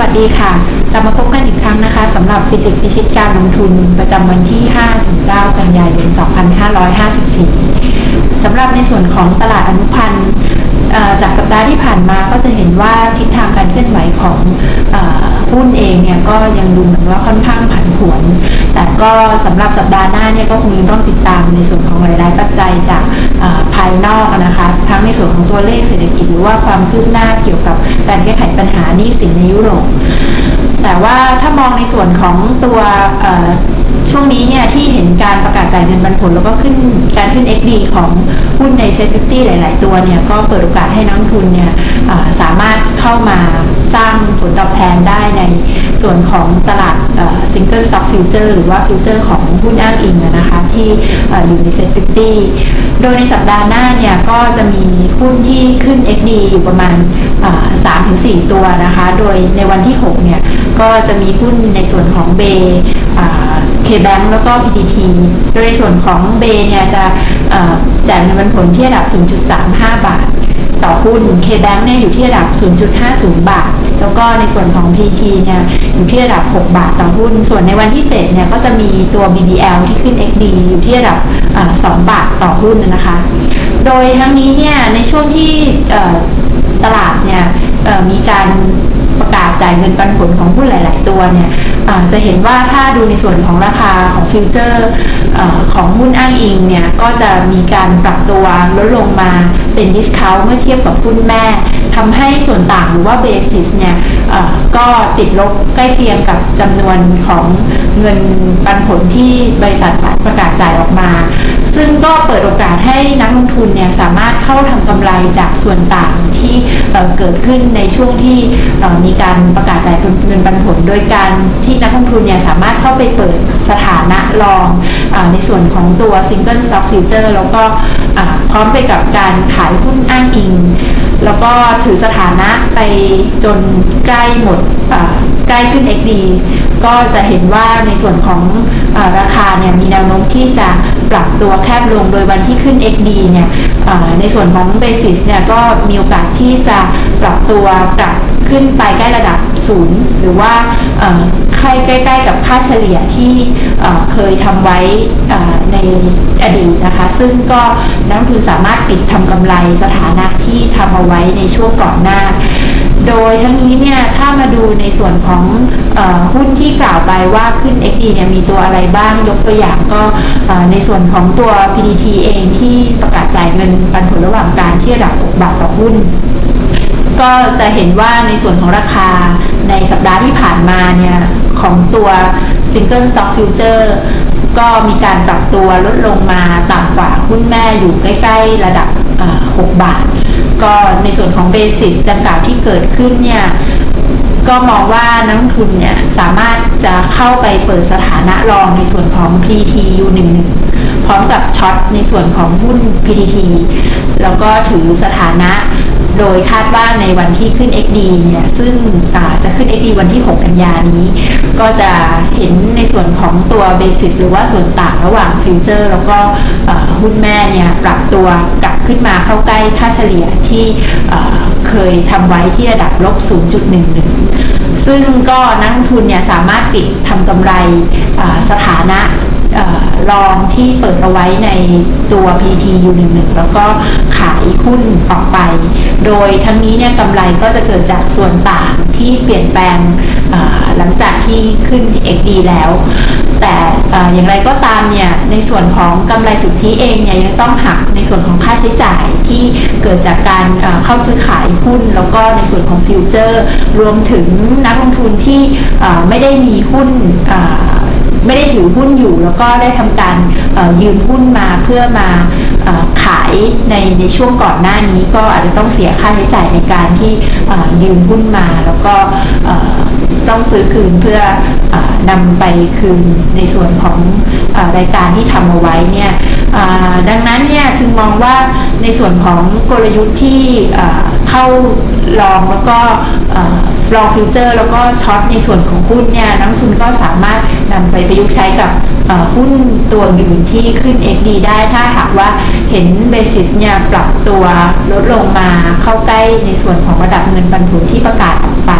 วัสดีค่ะ กลับมาพบกันอีกครั้งนะคะสำหรับฟิติพิชิตการลงทุนประจำวันที่ 5-9 กันยายน 2554 สำหรับในส่วนของตลาดอนุพันธ์จากสัปดาห์ที่ผ่านมาก็จะเห็นว่าทิศทางการเคลื่อนไหวของ หุ้นเองเนี่ยก็ยังดูเหมือนว่าค่อนข้างผันผวน แต่ก็สำหรับสัปดาห์หน้าเนี่ยก็คงยังต้องติดตามในส่วนของราย ๆ ปัจจัยจากภายนอกนะคะทั้งในส่วนของตัวเลขเศรษฐกิจหรือว่าความคืบหน้าเกี่ยวกับการแก้ไขปัญหานี้สินในยุโรปแต่ว่าถ้ามองในส่วนของตัว ช่วงนี้เนี่ยที่เห็นการประกาศจ่ายเงินปันผล แล้วก็ขึ้นการขึ้น XD ของหุ้นในเซ็ตฟิตี้หลาย ๆ ตัวเนี่ยก็เปิดโอกาสให้นักทุนเนี่ยสามารถเข้ามาสร้างผลตอบแทนได้ในส่วนของตลาดซิงเกิลซ็อกฟิวเจอร์หรือว่าฟิวเจอร์ของหุ้นอ้างอิงนะคะที่อยู่ในเซ็ตฟิตี้โดยในสัปดาห์หน้าเนี่ยก็จะมีหุ้นที่ขึ้น XD อยู่ประมาณ 3-4 ตัวนะคะ โดยในวันที่ 6 เนี่ยก็จะมีหุ้นในส่วนของเบเคแบงแล้วก็ PTT โดยในส่วนของเบเนี่ยจะจ่ายเงินปันผลที่ระดับ 0.35 บาท ต่อหุ้น K-Bank เนี่ยอยู่ที่ระดับ 0.50 บาท แล้วก็ในส่วนของ PT เนี่ยอยู่ที่ระดับ 6 บาทต่อหุ้น ส่วนในวันที่ 7 เนี่ยก็จะมีตัว BBL ที่ขึ้น XD อยู่ที่ระดับ 2 บาทต่อหุ้นนะคะ โดยทั้งนี้เนี่ยในช่วงที่ตลาดเนี่ยมีการ ประกาศจ่ายเงินปันผลของหุ้นหลาย ๆ ตัวเนี่ยจะเห็นว่าถ้าดูในส่วนของราคาของฟิวเจอร์ของหุ้นอ้างอิงเนี่ยก็จะมีการปรับตัวลดลงมาเป็นดิสคาวเมื่อเทียบกับหุ้นแม่ทำให้ส่วนต่างหรือว่าเบสิสเนี่ยก็ติดลบใกล้เคียงกับจำนวนของเงินปันผลที่บริษัทประกาศจ่ายออกมา ก็เปิดโอกาสให้นักลงทุนเนี่ยสามารถเข้าทำกำไรจากส่วนต่างที่เกิดขึ้นในช่วงที่มีการประกาศจ่ายเงินปันผล โดยการที่นักลงทุนเนี่ยสามารถเข้าไปเปิดสถานะรองอในส่วนของตัว Single Stock Future แล้วก็พร้อมไปกับการขายหุ้นอ้างอิง แล้วก็ถือสถานะไปจนใกล้หมดใกล้ขึ้น XD ก็จะเห็นว่าในส่วนของอราคาเนี่ยมีแนวโน้มที่จะปรับตัวแคบลงโดยวันที่ขึ้น XD เนี่ยในส่วนของ Basis เนี่ยก็มีโอกาสที่จะปรับตัวปรับขึ้นไปใกล้ระดับ ศูนย์หรือว่าใกล้ๆกับค่าเฉลี่ยที่เคยทำไว้ในอดีตนะคะ ซึ่งก็นักลงทุนสามารถปิดทำกำไรสถานะที่ทำเอาไว้ในช่วงก่อนหน้า โดยทั้งนี้เนี่ยถ้ามาดูในส่วนของอหุ้นที่กล่าวไปว่าขึ้น XD เนี่ยมีตัวอะไรบ้างยกตัวอย่างก็ในส่วนของตัว PDT เองที่ประกาศจ่ายเงินปันผลระหว่างการที่ระดับ6บาทต่อหุ้น ก็จะเห็นว่าในส่วนของราคาในสัปดาห์ที่ผ่านมาเนี่ยของตัว Single Stock Future ก็มีการปรับตัวลดลงมาต่ำกว่าหุ้นแม่อยู่ใกล้ๆระดับ 6 บาท ก็ในส่วนของเบสิสดังกล่าวที่เกิดขึ้นเนี่ยก็มองว่านักทุนเนี่ยสามารถจะเข้าไปเปิดสถานะรองในส่วนของ PTU11 พร้อมกับช็อตในส่วนของหุ้น PTT แล้วก็ถือสถานะ โดยคาดว่าในวันที่ขึ้น XD เนี่ยซึ่งจะขึ้น XD วันที่ 6 กันยานี้ ก็จะเห็นในส่วนของตัวเบสิสหรือว่าส่วนต่างระหว่างฟิวเจอร์ แล้วก็หุ้นแม่เนี่ยปรับตัวกลับขึ้นมาเข้าใกล้ค่าเฉลี่ยที่เคยทำไว้ที่ระดับลบ 0.11 ซึ่งก็นักทุนเนี่ยสามารถปิดทำกำไรสถานะ รองที่เปิดเอาไว้ในตัว PTU11 แล้วก็ขายหุ้นออกไป โดยทั้งนี้เนี่ยกำไรก็จะเกิดจากส่วนต่างที่เปลี่ยนแปลงหลังจากที่ขึ้น XD แล้ว แต่อย่างไรก็ตามเนี่ยในส่วนของกำไรสุทธิเองเนี่ยยังต้องหักในส่วนของค่าใช้จ่ายที่เกิดจากการเข้าซื้อขายหุ้น แล้วก็ในส่วนของฟิวเจอร์ รวมถึงนักลงทุนที่ไม่ได้มีหุ้น ไม่ได้ถือหุ้นอยู่ แล้วก็ได้ทำการยืมหุ้นมาเพื่อมาขายในในช่วงก่อนหน้านี้ ก็อาจจะต้องเสียค่าใช้จ่ายในการที่ยืมหุ้นมาแล้วก็ต้องซื้อคืนเพื่อนำไปคืนในส่วนของอรายการที่ทำเอาไว้เนี่ยดังนั้นเนี่ยจึงมองว่าในส่วนของกลยุทธ์ที่ เข้าลองแล้วก็ลองฟิวเจอร์ แล้วก็ช็อตในส่วนของหุ้นเนี่ยนักทุนก็สามารถนำไปประยุกต์ใช้กับหุ้นตัวอื่นที่ขึ้น XD ได้ถ้าหากว่าเห็นเบสิสเนี่ยปรับตัวลดลงมาเข้าใกล้ในส่วนของระดับเงินปันผลที่ประกาศออกไป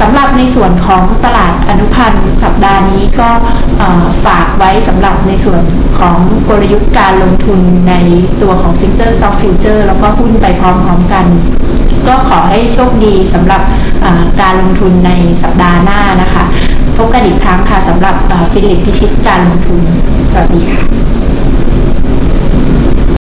สำหรับในส่วนของตลาดอนุพันธ์สัปดาห์นี้ก็ฝากไว้สำหรับในส่วนของกลยุทธ์การลงทุนในตัวของ s i n t e r Stock Future แล้วก็หุ้นไปพร้อมๆกัน ก็ขอให้โชคดีสำหรับการลงทุนในสัปดาห์หน้านะคะ พบกันอีกครั้งค่ะสำหรับฟิลิปพิชิตการลงทุน สวัสดีค่ะ